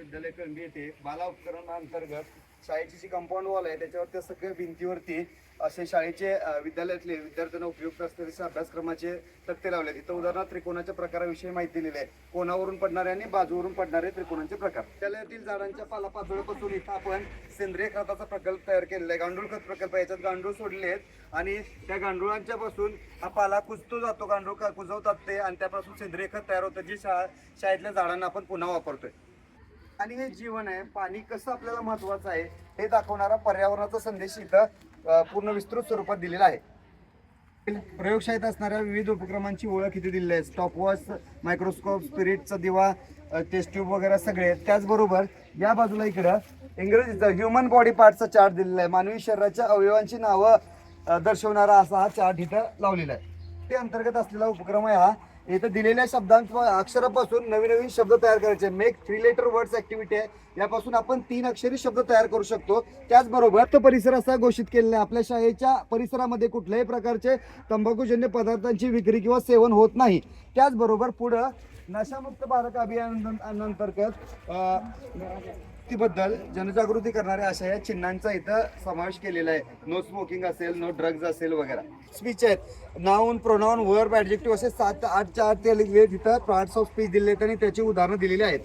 विद्यालय कळंबी येथे बाला उपकरण अंतर्गत शाळेची जी कंपाऊंड वॉल आहे त्याच्यावर त्या सगळ्या भिंतीवरती असे शाळेचे विद्यालयातले विद्यार्थ्यांना उपयुक्त असलेले अभ्यासक्रमाचे तक्ते लावले तिथं उदाहरणार्थ त्रिकोणाच्या प्रकाराविषयी माहिती दिलेली आहे. कोणावरून पडणारे आणि बाजूवरून पडणारे त्रिकोणाचे प्रकार. विद्यालयातील झाडांच्या पालापाचोळ्यापासून इथं आपण सेंद्रिय खताचा प्रकल्प तयार केलेला आहे. गांडूळ खत प्रकल्प याच्यात गांडूळ सोडले आहेत आणि त्या गांडुळांच्या पासून हा पाला कुजतो जातो. गांडूळ कुजवतात ते आणि त्यापासून सेंद्रिय खत तयार होतं. जे शाळा शाळेतल्या झाडांना आपण पुन्हा वापरतोय. आणि हे जीवन आहे पाणी कसं आपल्याला महत्वाचं आहे हे दाखवणारा पर्यावरणाचा संदेश इथं पूर्ण विस्तृत स्वरूपात दिलेला आहे. प्रयोगशाळेत असणाऱ्या विविध उपक्रमांची ओळख इथे दिलेली आहे. स्टॉपवॉच मायक्रोस्कोप स्पिरिटचा दिवा टेस्ट ट्यूब वगैरे सगळे आहेत. त्याचबरोबर या बाजूला इकडं इंग्रजीचं ह्युमन बॉडी पार्टचा चार्ट दिलेला आहे. मानवी शरीराच्या अवयवांची नावं दर्शवणारा असा हा चार्ट इथं लावलेला आहे. ते अंतर्गत असलेला उपक्रम आहे हा. इथं दिलेल्या शब्दांच्या अक्षरापासून नवीन नवीन शब्द तयार करायचे. Make three letter words activity आहे. यापासून आपण तीन अक्षरी शब्द तयार करू शकतो. त्याचबरोबर तो परिसर असा घोषित केलेला आहे. आपल्या शाळेच्या परिसरामध्ये कुठल्याही प्रकारचे तंबाखूजन्य पदार्थांची विक्री किंवा सेवन होत नाही. त्याचबरोबर पुढं नशामुक्त भारत अभियान अंतर्गत व्यक्तीबद्दल जनजागृती करणाऱ्या अशा या चिन्हांचा इथं समावेश केलेला आहे. नो स्मोकिंग असेल नो ड्रग्ज असेल वगैरे. स्पीच आहेत. नाऊन प्रोनाऊन वर्ब ऍडजेक्टिव्ह असे सात आठ चार ते तिथं पार्ट्स ऑफ स्पीच दिले आहेत आणि त्याची उदाहरणं दिलेली आहेत.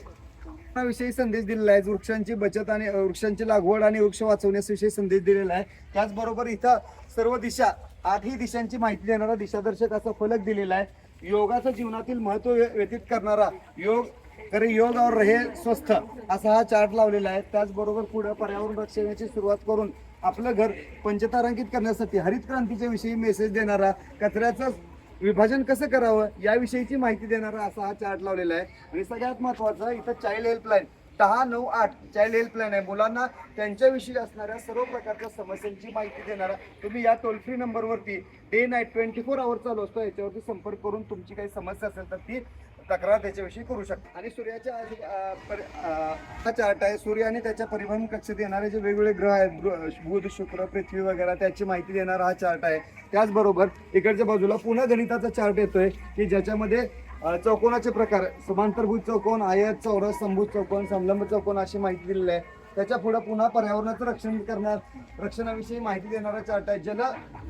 विषयी संदेश दिलेला आहे. वृक्षांची बचत आणि वृक्षांची लागवड आणि वृक्ष वाचवण्याविषयी संदेश दिलेला आहे. त्याचबरोबर इथं सर्व दिशा आठही दिशांची माहिती देणारा दिशादर्शक असा फलक दिलेला आहे. योगाचं जीवनातील महत्त्व व्य- व्यतीत करणारा योग कारण योग और रहे स्वस्थ असा हा चार्ट लावलेला आहे. त्याचबरोबर पुढे पर्यावरण रक्षणाची सुरुवात करून आपलं घर पंचतारांकित करण्यासाठी हरित क्रांतीच्या विषयी मेसेज देणारा कचऱ्याचं विभाजन कसं करावं याविषयीची माहिती देणारा असा हा चार्ट लावलेला आहे. आणि सगळ्यात महत्वाचं इथं चाइल्ड हेल्पलाईन दहा नऊ आठ चाइल्ड हेल्पलाईन आहे. मुलांना त्यांच्याविषयी असणाऱ्या सर्व प्रकारच्या समस्यांची माहिती देणारा तुम्ही या टोल फ्री नंबरवरती day night twenty four hour चालू असतो. याच्यावरती संपर्क करून तुमची काही समस्या असेल तर ती तक्रार त्याच्याविषयी करू शकता. आणि सूर्याच्या आधी, हा चार्ट आहे. सूर्य आणि त्याच्या परिभ्रमण कक्षेत येणारे जे वेगवेगळे ग्रह आहेत बुध शुक्र पृथ्वी वगैरे त्याची माहिती देणारा हा चार्ट आहे. त्याचबरोबर इकडच्या बाजूला पुन्हा गणिताचा चार्ट येतोय की ज्याच्यामध्ये चौकोनाचे प्रकार समांतरभूत चौकोन आयत चौरस संभूत चौकोन समलंब चौकोन अशी माहिती दिलेली आहे. त्याच्या पुढे पुन्हा पर्यावरणाचं रक्षण करणार रक्षणाविषयी माहिती देणारा चार्ट आहे. जल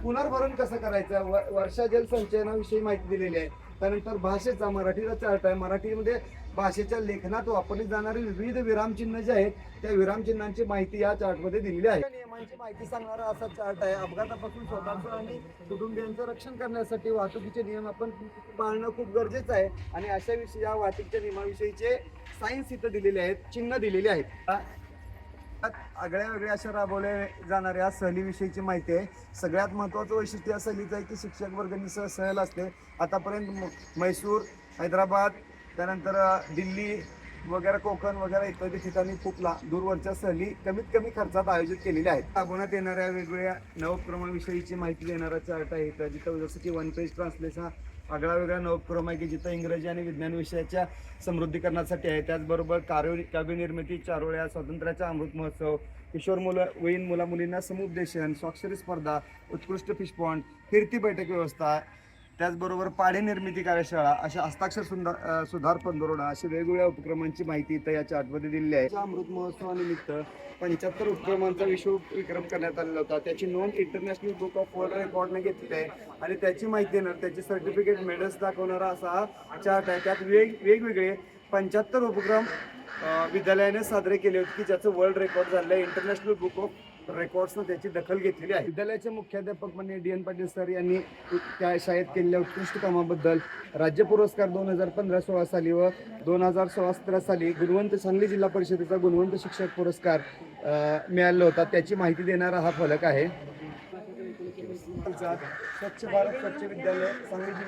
पुनर्भरण कसं करायचं? वर्षा जल संचयनाविषयी माहिती दिलेली आहे. त्यानंतर भाषेचा मराठीचा चार्ट आहे. मराठीमध्ये भाषेच्या लेखनात वापरली जाणारी विविध विरामचिन्ह जे आहेत त्या विरामचिन्हांची माहिती या चार्टमध्ये दिलेली आहे. नियमांची माहिती सांगणारा असा चार्ट आहे. अपघातापासून स्वतःचं आणि कुटुंबियांचं रक्षण करण्यासाठी वाहतुकीचे नियम आपण पाळणं खूप गरजेचं आहे. आणि अशा विषयी या वाहतुकीच्या नियमाविषयीचे सायन्स इथं दिलेले आहेत चिन्ह दिलेले आहेत. आगळ्या वेगळ्या अशा राबवल्या जाणाऱ्या सहलीविषयीची माहिती आहे. सगळ्यात महत्त्वाचं वैशिष्ट्य या सहलीचं आहे की शिक्षक वर्गणीसह सहल असते. आतापर्यंत म- म्हैसूर हैदराबाद त्यानंतर दिल्ली वगैरे कोकण वगैरे इत्यादी ठिकाणी खूप ला दूरवरच्या सहली कमीत कमी खर्चात आयोजित केलेल्या आहेत. राबवण्यात येणाऱ्या वेगवेगळ्या नवक्रमाविषयीची माहिती देणारा चार्ट आहे. जिथं जसं की वन पेज ट्रान्सलेशन आगळा वेगळा नवक्रम आहे की जिथं इंग्रजी आणि विज्ञान विषयाच्या समृद्धीकरणासाठी आहे. त्याचबरोबर कार्य काव्यनिर्मिती चारोळ्या स्वातंत्र्याचा अमृत महोत्सव किशोर मुलं वयीन मुला मुलींना समुपदेशन स्वाक्षरी स्पर्धा उत्कृष्ट फिश पॉन्ड फिरती बैठक व्यवस्था त्याचबरोबर पाढे निर्मिती कार्यशाळा अशा हस्ताक्षर सुंदर अ, सुधार पंधरवडा अशा वेगवेगळ्या उपक्रमांची माहिती इथं या चार्टमध्ये दिलेली आहे. अमृत महोत्सवानिमित्त पंच्याहत्तर उपक्रमांचा विश्व विक्रम करण्यात आलेला होता. त्याची नोंद इंटरनॅशनल बुक ऑफ वर्ल्ड रेकॉर्डने घेतली आहे. आणि त्याची माहिती देणार त्याची सर्टिफिकेट मेडल्स दाखवणारा असा हा चार्ट आहे. त्यात वेग वेगवेगळे पंच्याहत्तर उपक्रम विद्यालयाने साजरे केले होते की ज्याचं वर्ल्ड रेकॉर्ड झालं आहे. इंटरनॅशनल बुक ऑफ रेकॉर्ड्सनं त्याची दखल घेतलेली आहे. विद्यालयाचे मुख्याध्यापक म्हणजे डी एन पाटील सर यांनी त्या शाळेत केलेल्या उत्कृष्ट कामाबद्दल राज्य पुरस्कार दोन हजार पंधरा सोळा साली व दोन हजार सोळा सतरा साली गुणवंत सांगली जिल्हा परिषदेचा गुणवंत शिक्षक पुरस्कार मिळाला होता. त्याची माहिती देणारा हा फलक आहे. स्वच्छ भारत स्वच्छ विद्यालय सांगली जिल्हा